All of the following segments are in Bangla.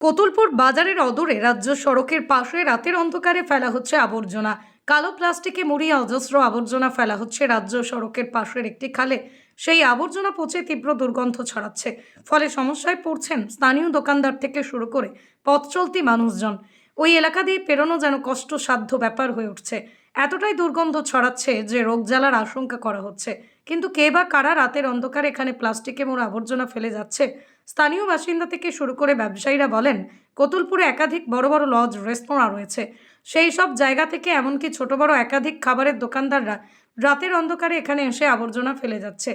কতুলপুর বাজারের অদূরে রাজ্য সড়কের পাশে রাতের অন্ধকারে ফেলা হচ্ছে আবর্জনা। কালো প্লাস্টিকে মুড়িয়ে অজস্র আবর্জনা ফেলা হচ্ছে রাজ্য সড়কের পাশের একটি খালে। সেই আবর্জনা পচে তীব্র দুর্গন্ধ ছড়াচ্ছে। ফলে সমস্যায় পড়ছেন স্থানীয় দোকানদার থেকে শুরু করে পথ চলতি মানুষজন। ওই এলাকা দিয়ে পেরোনো যেন কষ্টসাধ্য ব্যাপার হয়ে উঠছে। এতটাই দুর্গন্ধ ছড়াচ্ছে যে রোগ জ্বালার আশঙ্কা করা হচ্ছে। কিন্তু কে বা কারা রাতের অন্ধকারে এখানে প্লাস্টিকে মোড় আবর্জনা ফেলে যাচ্ছে? স্থানীয় বাসিন্দা থেকে শুরু করে ব্যবসায়ীরা বলেন, কতুলপুরে একাধিক বড় বড় লজ, রেস্তোরাঁ রয়েছে। সেই সব জায়গা থেকে এমনকি ছোট বড় একাধিক খাবারের দোকানদাররা রাতের অন্ধকারে এখানে এসে আবর্জনা ফেলে যাচ্ছে।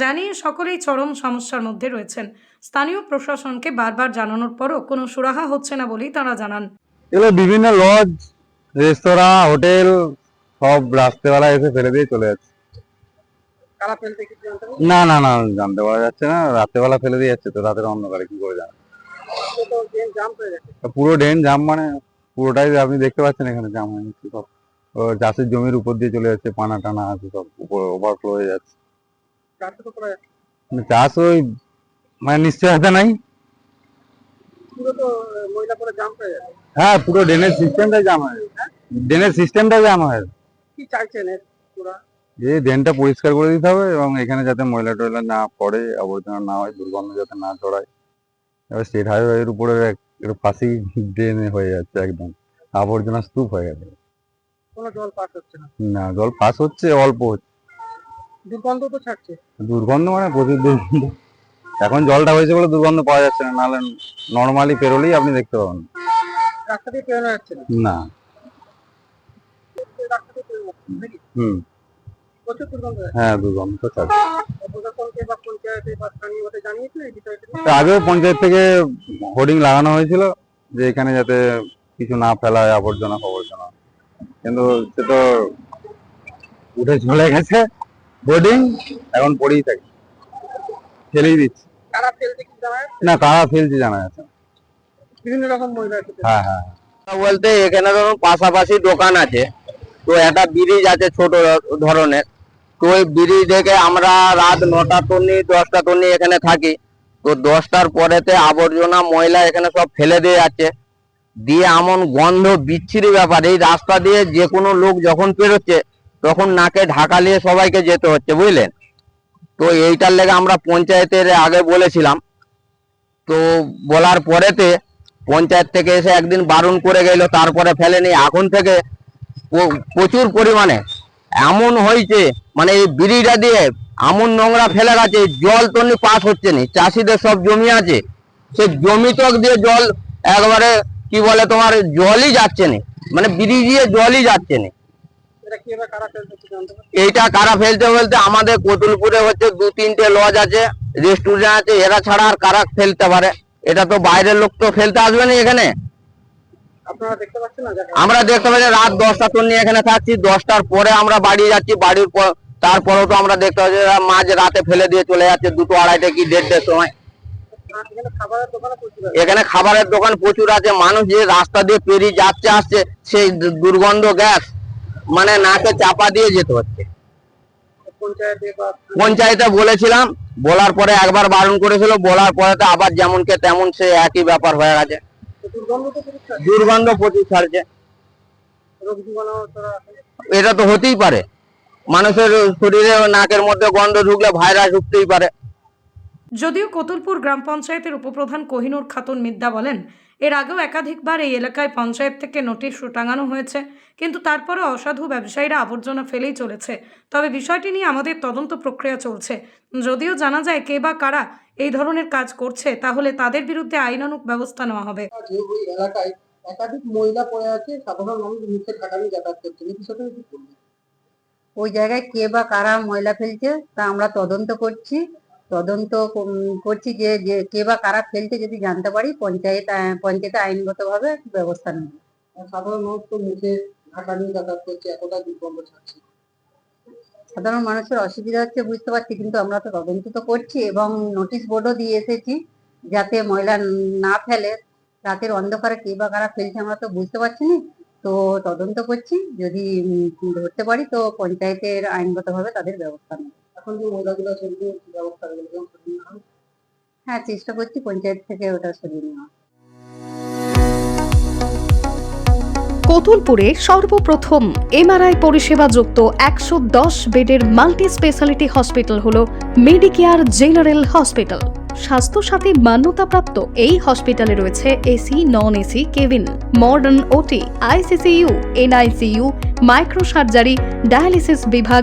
জানিয়ে সকলেই চরম সমস্যার মধ্যে রয়েছেন। স্থানীয় প্রশাসনকে বারবার জানানোর পরও কোনো সুরাহা হচ্ছে না বলেই তারা জানান। এগুলো বিভিন্ন লজ, রেস্তোরাঁ, হোটেল, সব রাত্রেবেলা এসে ফেলে দিয়ে চলে যাচ্ছে। ফেলতে জানতে না না না জানতে পারা যাচ্ছে না। রাত্রেবেলা ফেলে দিয়ে যাচ্ছে তো রাতের অন্ধকারে কি করে জানা পুরো ড্রেন জাম মানে পুরোটাই আপনি দেখতে পাচ্ছেন এখানে জাম হয়ে যাচ্ছে সব। চাষের জমির উপর দিয়ে চলে যাচ্ছে পানা টানা আছে সব উপরে ওভারফ্লো হয়ে যাচ্ছে। মানে চাষ ওই মানে নিশ্চয়তা নাই। হয়ে পুরো ড্রেনের সিস্টেমটাই জাম হয়ে ড্রেনের সিস্টেমটাই জাম হয়ে কি চাইছেন পুরা? এই ড্রেনটা পরিষ্কার করে দিতে হবে এবং এখানে যাতে ময়লা টয়লা না পড়ে আবর্জনা না হয় দুর্গন্ধ যাতে না ছড়ায়। এবার স্টেট হাইওয়ের উপরে এক- একটু পাশেই ড্রেন হয়ে যাচ্ছে একদম। আবর্জনা স্তূপ হয়ে গেছে। না। জল পাস হচ্ছে অল্প হচ্ছে। দুর্গন্ধ তো ছাড়ছে। দুর্গন্ধ মানে প্রচুর দুর্গন্ধ। এখন জলটা হয়েছে বলে দুর্গন্ধ পাওয়া যাচ্ছে না নাহলে নর্মালি পেরোলেই আপনি দেখতে পাবেন। রাস্তা দিয়ে পেরোনো যাচ্ছে না। হুম। হয় হ্যাঁ দুর্গন্ধ তো আগেও পঞ্চায়েত থেকে হোর্ডিং লাগানো হয়েছিল যে এখানে যাতে কিছু না ফেলায় আবর্জনা ফবর্জনা কিন্তু সে তো উঠে চলে গেছে। হোর্ডিং এখন পড়েই থাকে। ফেলেই দিচ্ছে। কারা ফেলতে কি জানা যাচ্ছে? না কারা ফেলছে জানা যাচ্ছে। বিভিন্ন রকম হ্যাঁ হ্যাঁ বলতে এখানে ধরুন পাশাপাশি দোকান আছে। তো একটা ব্রিজ আছে ছোট ধরনের। তো ওই ব্রিজ থেকে আমরা রাত নটা তন্নি, দশটা তন্নি এখানে থাকি। তো দশটার পরেতে আবর্জনা, ময়লা এখানে সব ফেলে দিয়ে যাচ্ছে। দিয়ে এমন গন্ধ, বিচ্ছিরি ব্যাপার। এই রাস্তা দিয়ে যে কোনো লোক যখন পেরোচ্ছে, তখন নাকে ঢাকা নিয়ে সবাইকে যেতে হচ্ছে, বুঝলেন? তো এইটার লেগে আমরা পঞ্চায়েতের আগে বলেছিলাম। তো বলার পরেতে পঞ্চায়েত থেকে এসে একদিন বারণ করে গেল, তারপরে ফেলেনি। এখন থেকে প্রচুর পরিমাণে এমন হয়েছে মানে এই বিড়িটা দিয়ে এমন নোংরা ফেলে গেছে জল তো নি পাস হচ্ছে না চাষিদের সব জমি আছে। সে জমি তক দিয়ে জল একবারে কি বলে তোমার জলই যাচ্ছে না মানে বিড়ি দিয়ে জলই যাচ্ছে না। কারা ফেলতে এইটা কারা ফেলছে বলতে আমাদের কতুলপুরে হচ্ছে দু তিনটে লজ আছে রেস্টুরেন্ট আছে এরা ছাড়া আর কারা ফেলতে পারে? এটা তো বাইরের লোক তো ফেলতে আসবে না এখানে আপনারা দেখতে পাচ্ছেন না দেখা আমরা দেখতে পাচ্ছি রাত দশটা তো নিয়ে এখানে থাকছি দশটার পরে আমরা বাড়ি যাচ্ছি বাড়ির পর তারপরেও তো আমরা দেখতে পাচ্ছি মাঝ রাতে ফেলে দিয়ে চলে যাচ্ছে দুটো আড়াইটে কি দেড়টার সময়। এখানে খাবারের দোকান প্রচুর আছে মানুষ যে রাস্তা দিয়ে পেরিয়ে যাচ্ছে আসছে সেই দুর্গন্ধ গ্যাস মানে নাকে চাপা দিয়ে যেতে হচ্ছে। পঞ্চায়েতে পঞ্চায়েতে বলেছিলাম বলার পরে একবার বারণ করেছিল বলার পরে তো আবার যেমনকে তেমন সে একই ব্যাপার হয়ে গেছে। দুর্গন্ধ প্রচুর ছাড়ছে। এটা তো হতেই পারে। মানুষের শরীরে নাকের মধ্যে গন্ধ ঢুকলে ভাইরাস ঢুকতেই পারে। যদিও কতুলপুর গ্রাম পঞ্চায়েতের উপপ্রধান কোহিনুর খাতুন মিদ্দা বলেন এর আগেও একাধিকবার এই এলাকায় পঞ্চায়েত থেকে নোটিশ টাঙানো হয়েছে কিন্তু তারপরে অসাধু ব্যবসায়ীরা আবর্জনা ফেলেই চলেছে। তবে বিষয়টি নিয়ে আমাদের তদন্ত প্রক্রিয়া চলছে। যদিও জানা যায় কে বা কারা এই ধরনের কাজ করছে তাহলে তাদের বিরুদ্ধে আইনানুগ ব্যবস্থা নেওয়া হবে। ওই এলাকায় একাধিক মহিলা পড়ে আছে সাধারণ মানুষ মুখে যাতায়াত করছে। এই বিষয়টা কি ওই জায়গায় কে বা কারা ময়লা ফেলছে তা আমরা তদন্ত করছি। তদন্ত করছি যে যে কে বা কারা ফেলছে যদি জানতে পারি পঞ্চায়েত পঞ্চায়েতে আইনগতভাবে ব্যবস্থা নেব। সাধারণ মানুষ তো মুখে ঢাকা নিয়ে যাতায়াত করছে এতটা দুর্গন্ধ ছাড়ছে। সাধারণ মানুষের অসুবিধা হচ্ছে বুঝতে পারছি কিন্তু আমরা তো তদন্ত তো করছি এবং নোটিশ বোর্ডও দিয়ে এসেছি যাতে ময়লা না ফেলে রাতের অন্ধকারে কে বা কারা ফেলছে আমরা তো বুঝতে পারছি না। তো তদন্ত করছি যদি ধরতে পারি তো পঞ্চায়েতের আইনগতভাবে তাদের ব্যবস্থা নেব। এখন যে মহিলাগুলো ব্যবস্থা নেওয়া হবে? হ্যাঁ চেষ্টা করছি পঞ্চায়েত থেকে ওটা সরিয়ে নেওয়া কোতুলপুরে সর্বপ্রথম এমআরআই পরিষেবা যুক্ত একশো দশ বেডের মাল্টি স্পেশালিটি হসপিটাল হল মেডিকেয়ার জেনারেল হসপিটাল স্বাস্থ্যসাথী মান্যতাপ্রাপ্ত এই হসপিটালে রয়েছে AC non AC cabin modern OT ICCU NICU micro surgery dialysis বিভাগ